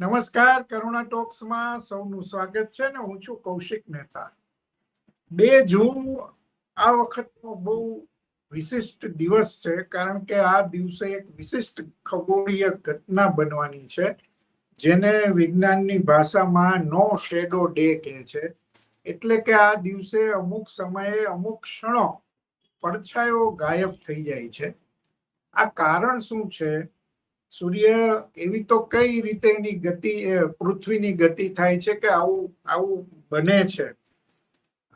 નમસ્કાર, કરુણા ટોક્સમાં સૌનું સ્વાગત છે ને હું છું કૌશિક મહેતા. બે જૂન આ વખતનો બહુ વિશિષ્ટ દિવસ છે, કારણ કે આ દિવસે એક વિશિષ્ટ ખગોળીય ઘટના બનવાની છે, જેને વિજ્ઞાનની ભાષામાં નો શેડો ડે કહે છે. એટલે કે આ દિવસે અમુક સમયે અમુક ક્ષણો પડછાયો ગાયબ થઈ જાય છે. આ કારણ શું છે? સૂર્ય એવી તો કઈ રીતે એની ગતિ પૃથ્વીની ગતિ થાય છે કે આવું આવું બને છે?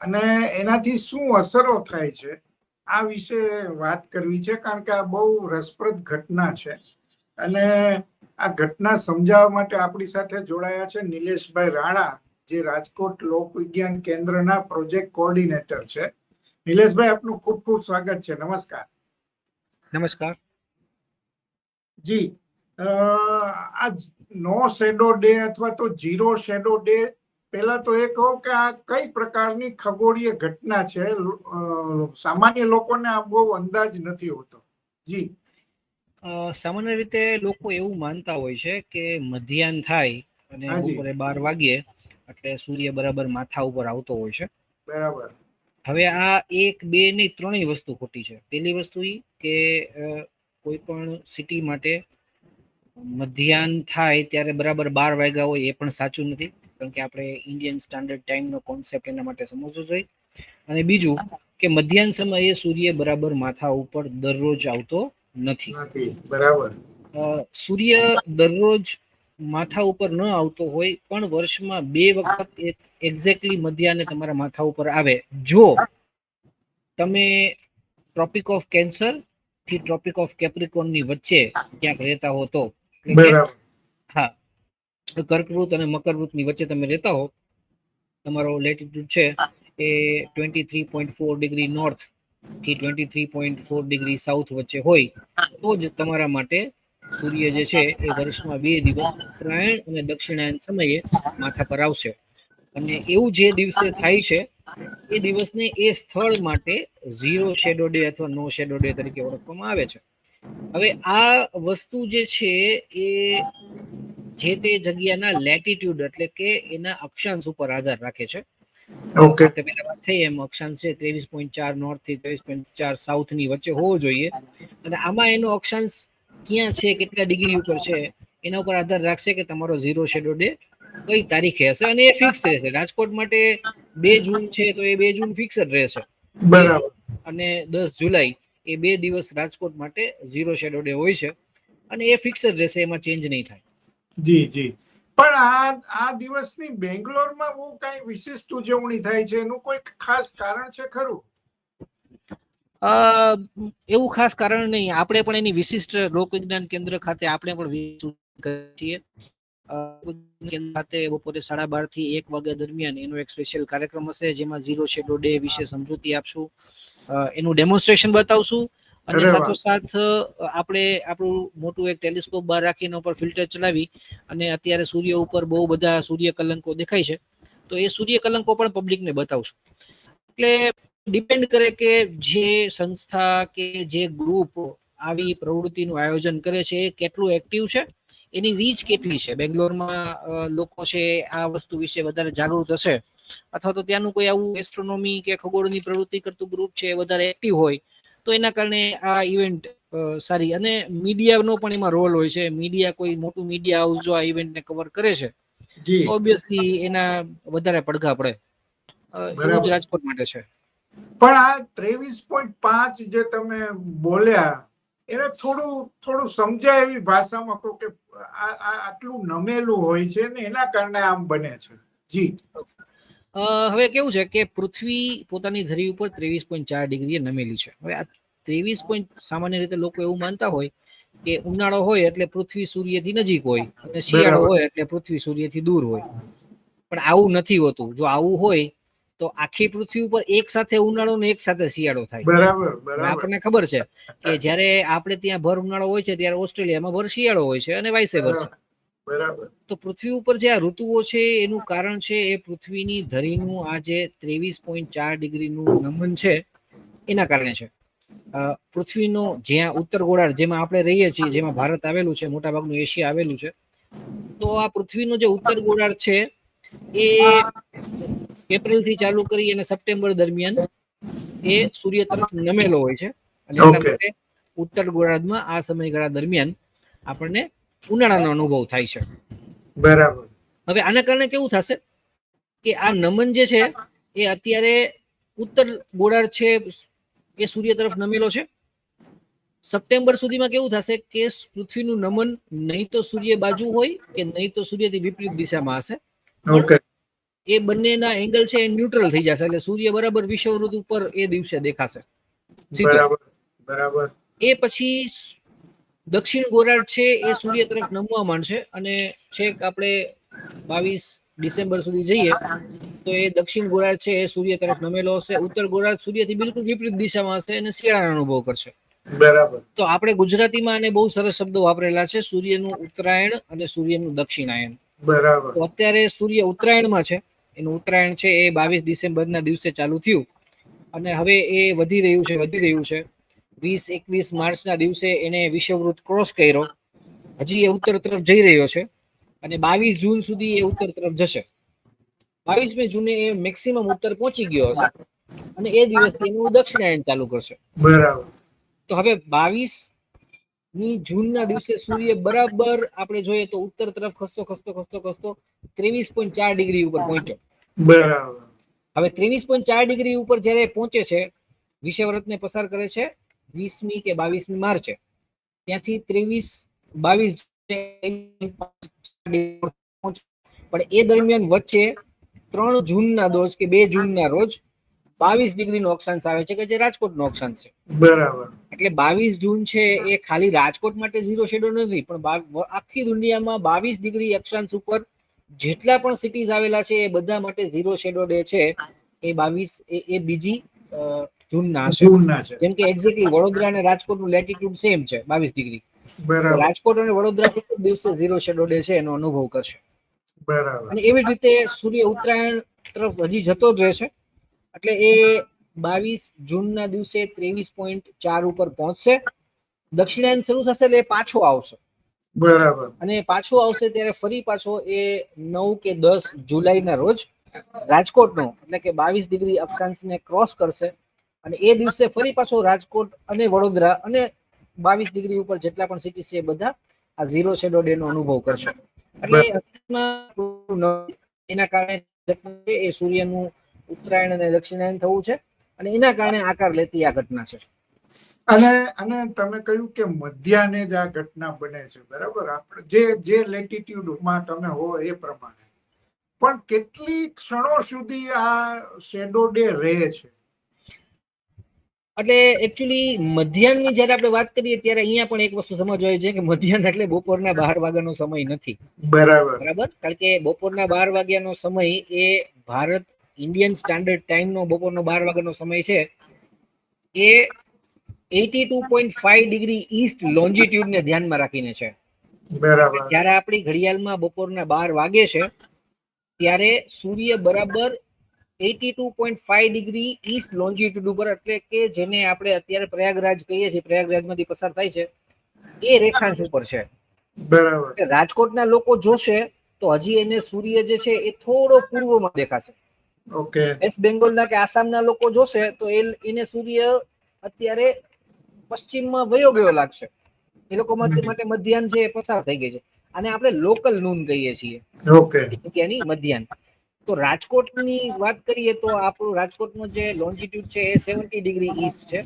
અને એનાથી શું અસરો થાય છે? આ વિશે વાત કરવી છે, કારણ કે આ બહુ રસપ્રદ ઘટના છે. અને આ ઘટના સમજાવવા માટે આપણી સાથે જોડાયા છે નિલેશભાઈ રાણા, જે રાજકોટ લોકવિજ્ઞાન કેન્દ્રના પ્રોજેક્ટ કોઓર્ડિનેટર છે. નિલેશભાઈ, આપનું ખૂબ ખૂબ સ્વાગત છે. નમસ્કાર. નમસ્કાર. જી. આ નો શેડો ડે અથવા તો જીરો શેડો ડે પહેલા તો એ કહો કે આ કઈ પ્રકારની ખગોળીય ઘટના છે? સામાન્ય લોકોને આ બહુ અંદાજ નથી હોતો. જી. સામાન્ય રીતે લોકો એવું માનતા હોય છે કે મધ્યાહન થાય અને. બપોરે બાર વાગ્યે એટલે સૂર્ય બરાબર માથા ઉપર આવતો હોય છે. બરાબર. હવે આ એક બે ની ત્રણેય વસ્તુ ખોટી છે. પહેલી વસ્તુ એ કે કોઈ પણ સિટી માટે મધ્યાહન થાય ત્યારે બરાબર બાર વાગ્યા હોય એ પણ સાચું નથી. કારણ કે આપણે ઇન્ડિયન સ્ટાન્ડર્ડ ટાઈમનો કોન્સેપ્ટ એના માટે સમજવો જોઈએ. અને બીજું કે મધ્યાહન સમયે સૂર્ય બરાબર માથા ઉપર દરરોજ આવતો નથી. બરાબર. સૂર્ય દરરોજ માથા ઉપર ન આવતો હોય પણ વર્ષમાં બે વખત એક્ઝેક્ટલી મધ્યાને તમારા માથા ઉપર આવે. જો તમે ટ્રોપિક ઓફ કેન્સર થી ટ્રોપિક ઓફ કેપ્રિકોનની વચ્ચે ક્યાંક રહેતા હો તો હા. કર્કવૃત અને મકરવૃતની વચ્ચે તમે રહેતા હો. તમારો લેટિટ્યુડ છે એ twenty three point four degree નોર્થથી twenty three point four degree south વચ્ચે હોય તો જ તમારા માટે સૂર્ય જે છે એ વર્ષમાં બે દિવસ ઉત્તરાયણ અને દક્ષિણાયન સમયે માથા પર આવશે. અને એવું જે દિવસે થાય છે એ દિવસને એ સ્થળ માટે ઝીરો શેડો ડે અથવા નો શેડો ડે તરીકે ઓળખવામાં આવે છે. હવે આ વસ્તુ જે છે એ જે તે જગ્યાના લેટિટ્યુડ એટલે કે એના અક્ષાંશ ઉપર આધાર રાખે છે. ઓકે આપણે વાત થઈ એમ અક્ષાંશ છે ત્રેવીસ પોઈન્ટ ચાર નોર્થથી ત્રેવીસ પોઈન્ટ ચાર સાઉથની વચ્ચે હોવો જોઈએ. અને આમાં એનો અક્ષાંશ ક્યાં છે કેટલા ડિગ્રી ઉપર છે એના ઉપર આધાર રાખશે કે તમારો ઝીરો શેડો ડે કઈ તારીખે હશે? અને એ ફિક્સ રહેશે. રાજકોટ માટે બે જૂન છે તો એ બે જૂન ફિક્સ જ રહેશે. બરાબર. અને દસ જુલાઈ એ બે દિવસ રાજકોટ માટે ઝીરો શેડો ડે હોય છે. અને એ ફિક્સ જ રહેશે એમાં ચેન્જ નહીં થાય. જી જી. પણ આ આ દિવસની બેંગ્લોરમાં બહુ કઈ વિશિષ્ટ ઉજવણી થાય છે? એનું કોઈ ખાસ કારણ છે ખરું? અ, એવું ખાસ કારણ નહીં. આપણે પણ એની વિશિષ્ટ લોકવિજ્ઞાન કેન્દ્ર ખાતે આપણે પણ છીએ. ખાતે બપોરે સાડા બારથી એક વાગ્યા દરમિયાન એનો એક સ્પેશિયલ કાર્યક્રમ હશે જેમાં ઝીરો શેડો ડે વિશે સમજૂતી આપશું. એનું ડેમોન્સ્ટ્રેશન બતાવશું. અને સાથો સાથ સાથોસાથ આપણે આપણું મોટું એક ટેલિસ્કોપ બહાર રાખીને ઉપર ફિલ્ટર ચલાવી અને અત્યારે સૂર્ય ઉપર બહુ બધા સૂર્ય કલંકો દેખાય છે. તો એ સૂર્ય કલંકો પણ પબ્લિકને બતાવશું. એટલે ડિપેન્ડ કરે કે જે સંસ્થા કે જે ગ્રુપ આવી પ્રવૃત્તિનું આયોજન કરે છે એ કેટલું એક્ટિવ છે એની રીચ કેટલી છે? બેંગ્લોરમાં લોકો છે આ વસ્તુ વિશે વધારે જાગૃત હશે? અથવા તો ત્યાંનું કોઈ આવું એસ્ટ્રોનોમી કે ખગોળની પ્રવૃત્તિ કરતું ગ્રુપ છે વધારે એક્ટિવ હોય તો એના કારણે આ ઇવેન્ટ સારી. અને મીડિયાનો પણ એમાં રોલ હોય છે. મીડિયા કોઈ મોટું મીડિયા હાઉસ જો આ ઇવેન્ટને કવર કરે છે ઓબ્વિયસલી એના વધારે પડઘા પડે. રાજકોટ માટે છે. પણ આ ત્રેવીસ પોઈન્ટ પાંચ જે તમે બોલ્યા એને થોડું થોડું સમજાય એવી ભાષામાં કહો કે આ આ આટલું નમેલું હોય છે ને એના કારણે આમ બને છે. જી. હવે કેવું છે કે પૃથ્વી પોતાની ધરી ઉપર ત્રેવીસ પોઈન્ટ ચાર ડિગ્રીએ નમેલી છે. હવે આ ત્રેવીસ પોઈન્ટ સામાન્ય રીતે લોકો એવું માનતા હોય કે ઉનાળો હોય એટલે પૃથ્વી સૂર્યથી નજીક હોય અને શિયાળો હોય એટલે પૃથ્વી સૂર્યથી દૂર હોય. પણ આવું નથી હોતું. જો આવું હોય તો આખી પૃથ્વી ઉપર એક સાથે ઉનાળો ને એક સાથે શિયાળો થાય. બરાબર બરાબર. આપણને ખબર છે કે જ્યારે આપણે ત્યાં ભર ઉનાળો હોય છે ત્યારે ઓસ્ટ્રેલિયામાં ભર શિયાળો હોય છે અને વાઇસે વર્ષ બરાબર તો પૃથ્વી ઉપર જે આ ઋતુઓ છે એનું કારણ છે એ પૃથ્વીની ધરીનું આ જે ત્રેવીસ પોઈન્ટ ચાર ડિગ્રીનું નમન છે એના કારણે છે. પૃથ્વીનો જ્યાં ઉત્તર ગોળાર્ધ જેમાં આપણે રહીએ છીએ જેમાં ભારત આવેલું છે મોટાભાગનું એશિયા આવેલું છે તો આ પૃથ્વીનો જે ઉત્તર ગોળાર્ધ છે એ એપ્રિલથી ચાલુ કરી અને સપ્ટેમ્બર દરમિયાન એ સૂર્ય તરફ નમેલો હોય છે. અને એના માટે ઉત્તર ગોળાર્ધમાં આ સમયગાળા દરમિયાન આપણને ઉનાળાનો અનુભવ થાય છે. બરાબર. હવે આના કારણે કેવું થશે કે આ નમન જે છે એ અત્યારે ઉત્તર ગોળાર્ધ છે એ સૂર્ય તરફ નમેલો છે. સપ્ટેમ્બર સુધીમાં કેવું થશે કે પૃથ્વીનું નમન નહીં તો સૂર્ય બાજુ હોય કે નહીં તો સૂર્યથી વિપરીત દિશામાં હશે. એ બંનેના એંગલ છે એ ન્યુટ્રલ થઈ જશે એટલે સૂર્ય બરાબર વિષુવવૃત્ત ઉપર એ દિવસે દેખાશે. બરાબર બરાબર. એ પછી દક્ષિણ ગોળાર્ધ છે એ સૂર્ય તરફ નમવા માંડશે અને છેક આપણે બાવીસ ડિસેમ્બર સુધી જઈએ તો એ દક્ષિણ ગોળાર્ધ છે એ સૂર્ય તરફ નમેલો હશે. ઉત્તર ગોળાર્ધ સૂર્યથી બિલકુલ વિપરીત દિશામાં હશે અને શિયાળાનો અનુભવ કરશે. બરાબર. તો આપણે ગુજરાતીમાં આને બહુ સરસ શબ્દો વાપરેલા છે. સૂર્યનું ઉત્તરાયણ અને સૂર્યનું દક્ષિણાયન. બરાબર. તો અત્યારે સૂર્ય ઉત્તરાયણમાં છે. એનું ઉત્તરાયણ છે એ બાવીસ ડિસેમ્બરના દિવસે ચાલુ થયું. અને હવે એ વધી રહ્યું છે વધી રહ્યું છે. વીસ એકવીસ માર્ચના દિવસે એને વિષવવૃત્ત ક્રોસ કર્યો. હજી એ ઉત્તર તરફ જઈ રહ્યો છે. અને બાવીસ જૂન સુધી એ ઉત્તર તરફ જશે. બાવીસમી જૂને એ મેક્સિમમ ઉત્તર પહોંચી ગયો હશે. અને એ દિવસથી એનું દક્ષિણાયન ચાલુ કરશે. બરાબર. તો હવે બાવીસ ની જૂનના દિવસે સૂર્ય બરાબર આપણે જોઈએ તો ઉત્તર તરફ ખસતો ખસતો ખસતો ખસતો ત્રેવીસ પોઈન્ટ ચાર ડિગ્રી ઉપર પહોંચ્યો. બરાબર. હવે ત્રેવીસ પોઈન્ટ ચાર ડિગ્રી ઉપર જ્યારે પહોંચે છે વિષયવ્રતને પસાર કરે છે વીસમી કે બાવીસમી માર્ચે. ત્યાંથી ત્રેવીસ બાવીસ પણ એ દરમિયાન વચ્ચે ત્રણ જૂનના રોજ કે બે જૂનના રોજ બાવીસ ડિગ્રીનો અક્ષાંશ આવે છે કે જે રાજકોટનો અક્ષાંશ છે? બરાબર. એટલે બાવીસ જૂન છે એ ખાલી રાજકોટ માટે ઝીરો શેડો નથી પણ આખી દુનિયામાં બાવીસ ડિગ્રી અક્ષાંશ ઉપર જેટલા પણ સિટીઝ આવેલા છે એ બધા માટે ઝીરો શેડો ડે છે. એ બાવીસ એ બીજી જૂનના છે. જેમ કે એક્ઝેક્ટલી વડોદરા અને રાજકોટનું લેટિટ્યુડ સેમ છે બાવીસ ડિગ્રી. રાજકોટ અને વડોદરા દિવસે ઝીરો શેડો ડે છે એનો અનુભવ કરશે. બરાબર. અને એવી જ રીતે સૂર્ય ઉત્તરાયણ તરફ હજી જતો જ રહેશે. એટલે એ બાવીસ જૂનના દિવસે ત્રેવીસ પોઈન્ટ ચાર ઉપર પહોંચશે. દક્ષિણાયન શરૂ થશે એટલે પાછો આવશે. બરાબર. અને પાછો આવશે ત્યારે ફરી પાછો એ નવ કે દસ જુલાઈના રોજ રાજકોટનો એટલે કે બાવીસ ડિગ્રી અક્ષાંશને ક્રોસ કરશે. અને એ દિવસે ફરી પાછો રાજકોટ અને વડોદરા અને બાવીસ ડિગ્રી ઉપર જેટલા પણ સિટી છે એ બધા આ ઝીરો શેડો ડે નો અનુભવ કરશે. એટલે એના કારણે એ સૂર્યનું ઉત્તરાયણ અને દક્ષિણાયન થવું છે અને એના કારણે આકાર લેતી આ ઘટના છે. અને અને તમે કહ્યું કે મધ્યાને જ આ ઘટના બને છે બરાબર? આપણે જે જે લેટિટ્યુડમાં તમે હો એ પ્રમાણે. પણ કેટલી ક્ષણો સુધી આ શેડો ડે રહે છે? એટલે એકચ્યુઅલી મધ્યાહનની જ્યારે આપણે વાત કરીએ ત્યારે અહીંયા પણ એક વસ્તુ સમજવા છે કે મધ્યાહન એટલે બપોરના બાર વાગ્યાનો સમય નથી. બરાબર. બરાબર? કારણ કે બપોરના બાર વાગ્યાનો સમય એ ભારત ઇન્ડિયન સ્ટાન્ડર્ડ ટાઈમનો બપોરનો બાર વાગ્યાનો સમય છે એ eighty two point five degree east લોન્જિટ્યુડને ધ્યાનમાં રાખીને છે. બરાબર. જ્યારે આપણી ઘડિયાળમાં બપોરના બાર વાગે છે ત્યારે સૂર્ય બરાબર eighty two point five degree east longitude ઉપર એટલે કે જેને આપણે અત્યારે પ્રયાગરાજ કહીએ છીએ પ્રયાગરાજમાંથી પસાર થાય છે એ રેખાંશ ઉપર છે. બરાબર. રાજકોટના લોકો જોશે તો હજી એને સૂર્ય જે છે એ થોડો પૂર્વમાં દેખાશે. ઓકે વેસ્ટ બેંગોલના કે આસામના લોકો જોશે તો એ એને સૂર્ય અત્યારે પશ્ચિમમાં વયો ગયો લાગશે. એ લોકો માટે માટે મધ્યાહન છે એ પસાર થઈ ગઈ છે. અને આપણે લોકલ નૂન કહીએ છીએ. ઓકે એ મધ્યાહન. તો રાજકોટની વાત કરીએ તો આપણું રાજકોટનો જે લોન્જિટ્યુડ છે એ સેવન્ટી ડિગ્રી ઈસ્ટ છે.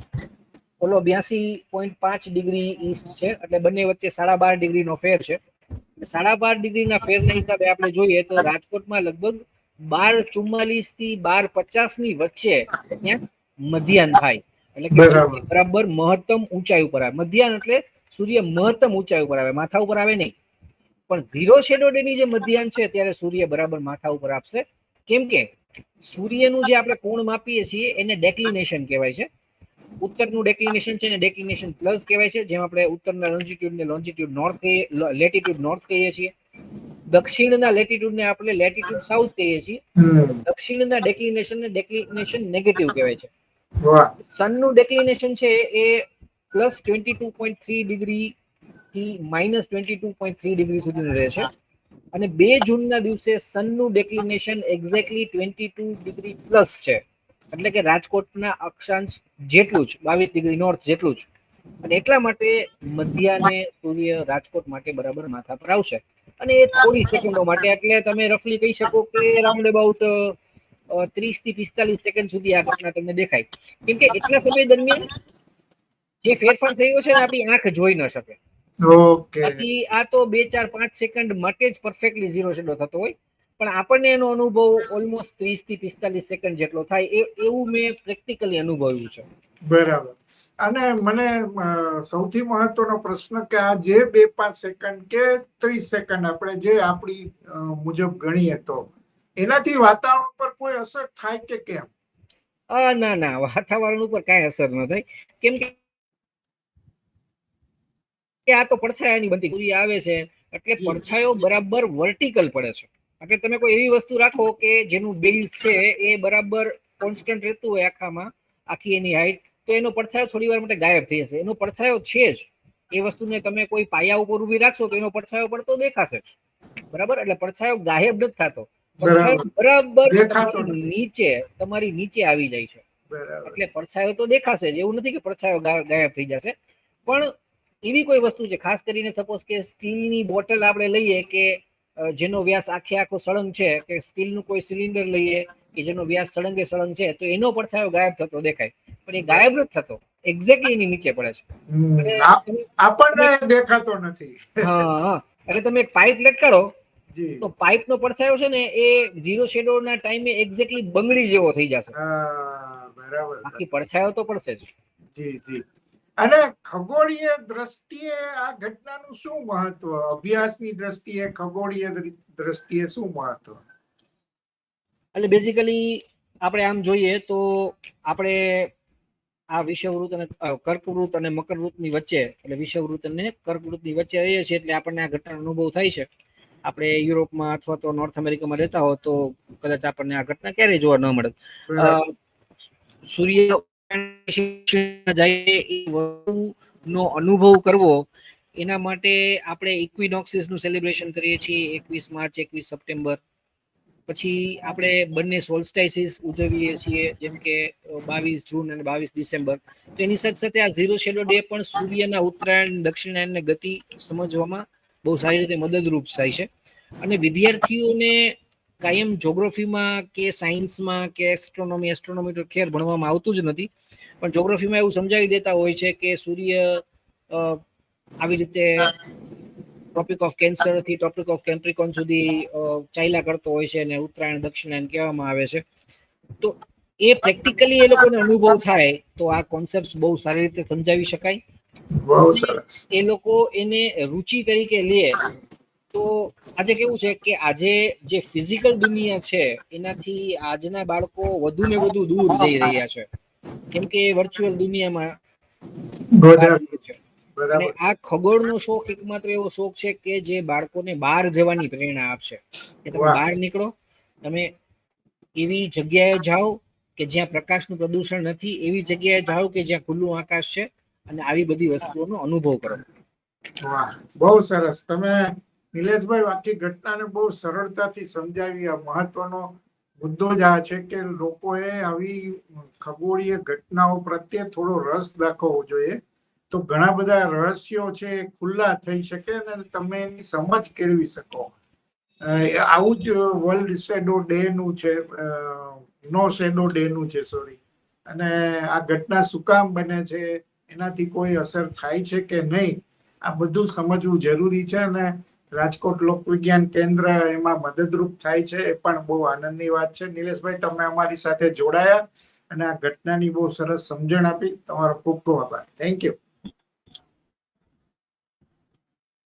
ઓલો બ્યાસી પોઈન્ટ પાંચ ડિગ્રી ઈસ્ટ છે. એટલે બંને વચ્ચે સાડા બાર ડિગ્રીનો ફેર છે. સાડા બાર ડિગ્રીના ફેરના હિસાબે આપણે જોઈએ તો રાજકોટમાં લગભગ બાર ચુમ્માલીસથી બાર પચાસની વચ્ચે ત્યાં મધ્યાહન થાય. એટલે કે બરાબર. મહત્તમ ઊંચાઈ ઉપર આવે. મધ્યાહન એટલે સૂર્ય મહત્તમ ઊંચાઈ ઉપર આવે. માથા ઉપર આવે નહીં. પણ ઝીરો શેડો ડેની જે મધ્યાહન છે ત્યારે સૂર્ય બરાબર માથા ઉપર આપશે. કેમ કે સૂર્યનું જે આપણે કોણ માપીએ છીએ એને ડેક્લિનેશન કહેવાય છે. ઉત્તરનું ડેક્લિનેશન છે ને ડેક્લિનેશન પ્લસ કહેવાય છે જેમ આપણે ઉત્તરના લોન્જિટ્યુડ ને લોન્જિટ્યુડ નોર્થ કહીએ લેટિટ્યુડ નોર્થ કહીએ છીએ. દક્ષિણના લેટિટ્યુડને આપણે લેટિટ્યુડ સાઉથ કહીએ છીએ. દક્ષિણના ડેક્લિનેશનને ડેક્લિનેશન નેગેટિવ કહેવાય છે. સનનું ડેક્લિનેશન છે એ plus twenty two point three degree થી minus twenty two point three degree સુધીનું રહે છે. અને બે જૂનના દિવસે સનનું declination exactly twenty two degree plus છે. એટલે કે રાજકોટના અક્ષાંશ જેટલું જ બાવીસ ડિગ્રી નોર્થ જેટલું જ. અને એટલા માટે મધ્યાને સૂર્ય રાજકોટ માટે બરાબર માથા પર આવશે. અને એ થોડી સેકન્ડો માટે એટલે તમે રફલી કહી શકો કે રાઉન્ડ અબાઉટ ત્રીસથી પિસ્તાલીસ સેકન્ડ સુધી આ ઘટના તમને દેખાય. કેમ કે એટલા સમય દરમિયાન જે ફેરફાર થયો છે ને આપણી આંખ જોઈ ન શકે. ઓકે. બાકી આ તો બે ચાર પાંચ સેકન્ડ માટે જ પરફેક્ટલી ઝીરો શેડો થતો હોય. પણ આપણને એનો અનુભવ ઓલમોસ્ટ ત્રીસથી પિસ્તાલીસ સેકન્ડ જેટલો થાય એવું મેં પ્રેક્ટિકલી અનુભવ્યું છે. બરાબર. અને મને સૌથી મહત્વનો પ્રશ્ન કે આ જે બે પાંચ સેકન્ડ કે ત્રીસ સેકન્ડ આપણે જે આપણી મુજબ ગણીએ તો એનાથી વાતાવરણ પર કોઈ અસર થાય કે કેમ? આ ના ના વાતાવરણ ઉપર કાંઈ અસર ન થાય. કેમ કે કે આ તો પડછાયાની બનતી પૂરી આવે છે એટલે પડછાયો બરાબર વર્ટિકલ પડે છે. એટલે તમે કોઈ એવી વસ્તુ રાખો કે જેનું બેઝ છે એ બરાબર કોન્સ્ટન્ટ રહેતું હોય આખામાં આખી એની હાઈટ તો એનો પડછાયો થોડી વાર માટે ગાયબ થઈ જશે. એનો પડછાયો છે જ. એ વસ્તુને તમે કોઈ પાયા ઉપર ઊભી રાખશો તો એનો પડછાયો પડતો દેખાશે બરાબર? એટલે પડછાયો ગાયબ નથી થતો. બરાબર. નીચે તમારી નીચે આવી જાય છે. એટલે પડછાયો તો દેખાશે જ. એવું નથી કે પડછાયો ગાયબ થઈ જશે. પણ એવી કોઈ વસ્તુ છે ખાસ કરીને સપોઝ કે સ્ટીલની બોટલ આપણે લઈએ કે જેનો વ્યાસ આખે આખો સળંગ છે કે સ્ટીલનું કોઈ સિલિન્ડર લઈએ કે જેનો વ્યાસ સળંગે સળંગ છે તો એનો પડછાયો ગાયબ થતો દેખાય. પણ એ ગાયબ નથી થતો એક્ઝેક્ટલી એની નીચે પડે છે. આપણને દેખાતો નથી. હા એટલે તમે એક પાઇપ લટકાડો તો પાઇપ નો પડછાયો છે ને એ ઝીરો શેડોના ટાઈમે એક્ઝેક્ટલી બંગડી જેવો થઈ જશે. બરાબર. બાકી પડછાયો તો પડશે જ. જી જી. અને ખગોળીય દ્રષ્ટિએ આ ઘટનાનું શું મહત્વ? અભ્યાસની દ્રષ્ટિએ ખગોળીય દ્રષ્ટિએ શું મહત્વ? એટલે બેઝિકલી આપણે આમ જોઈએ તો આપણે આ વિષવવૃત અને કર્કવૃત અને મકરવૃતની વચ્ચે એટલે વિષવવૃત અને કર્કવૃતની વચ્ચે રહીએ છીએ એટલે આપણને આ ઘટનાનો અનુભવ થાય છે. આપણે યુરોપમાં અથવા તો નોર્થ અમેરિકામાં રહેતા હો તો કદાચ આપણને આ ઘટના ક્યારેય જોવા ન મળે. સૂર્ય જાય એ વસ્તુનો અનુભવ કરવો એના માટે આપણે ઇક્વિનોક્સિસનું સેલિબ્રેશન કરીએ છીએ એકવીસ માર્ચ એકવીસ સપ્ટેમ્બર. પછી આપણે બંને સોલ્સ્ટાઇસીસ ઉજવીએ છીએ, જેમ કે બાવીસ જૂન અને બાવીસ ડિસેમ્બર. તો એની સાથે સાથે આ ઝીરો શેડો ડે પણ સૂર્યના ઉત્તરાયણ દક્ષિણાયન ગતિ સમજવામાં બહુ સારી રીતે મદદરૂપ થાય છે. અને વિદ્યાર્થીઓને કાયમ જોગ્રાફીમાં કે સાયન્સમાં કે એસ્ટ્રોનોમી એસ્ટ્રોનોમી તો ખેર ભણવામાં આવતું જ નથી, પણ જોગ્રાફીમાં એવું સમજાવી દેતા હોય છે કે સૂર્ય આવી રીતે ટોપિક ઓફ કેન્સરથી ટોપિક ઓફ કેમ્પ્રિકોન સુધી ચાલ્યા કરતો હોય છે અને ઉત્તરાયણ દક્ષિણાયન કહેવામાં આવે છે. તો એ પ્રેક્ટિકલી એ લોકોને અનુભવ થાય તો આ કોન્સેપ્ટ બહુ સારી રીતે સમજાવી શકાય. બહુ સરસ. એ લોકો એને રુચિ તરીકે લે. તો આજે કેવું છે કે આજે જે ફિઝિકલ દુનિયા છે એનાથી આજના બાળકો વધુ ને વધુ દૂર જઈ રહ્યા છે. કેમ કે વર્ચ્યુઅલ દુનિયામાં છે. અને આ ખગોળનો શોખ એકમાત્ર એવો શોખ છે કે જે બાળકોને બહાર જવાની પ્રેરણા આપશે. કે તમે બહાર નીકળો તમે એવી જગ્યાએ જાઓ કે જ્યાં પ્રકાશનું પ્રદૂષણ નથી એવી જગ્યાએ જાઓ કે જ્યાં ખુલ્લું આકાશ છે અને આવી બધી વસ્તુઓનો અનુભવ કરો. વાહ. બહુ સરસ. તમે નિલેશભાઈ આખી ઘટનાને બહુ સરળતાથી સમજાવી. આ મહત્વનો મુદ્દો જ આ છે કે લોકોએ આવી ખગોળીય ઘટનાઓ પ્રત્યે થોડો રસ દાખવવો જોઈએ. તો ઘણા બધા રહસ્યો છે, ખુલ્લા થઈ શકે અને તમે એની સમજ કેળવી શકો. આવું જ વર્લ્ડ શેડો ડે નું છે નો શેડો ડે નું છે સોરી અને આ ઘટના શું કામ બને છે, એનાથી કોઈ અસર થાય છે કે નહીં, આ બધું સમજવું જરૂરી છે અને રાજકોટ લોકવિજ્ઞાન કેન્દ્ર એમાં મદદરૂપ થાય છે, એ પણ બહુ આનંદની વાત છે. નિલેશભાઈ, તમે અમારી સાથે જોડાયા અને આ ઘટનાની બહુ સરસ સમજણ આપી. તમારો ખૂબ ખૂબ આભાર. Thank you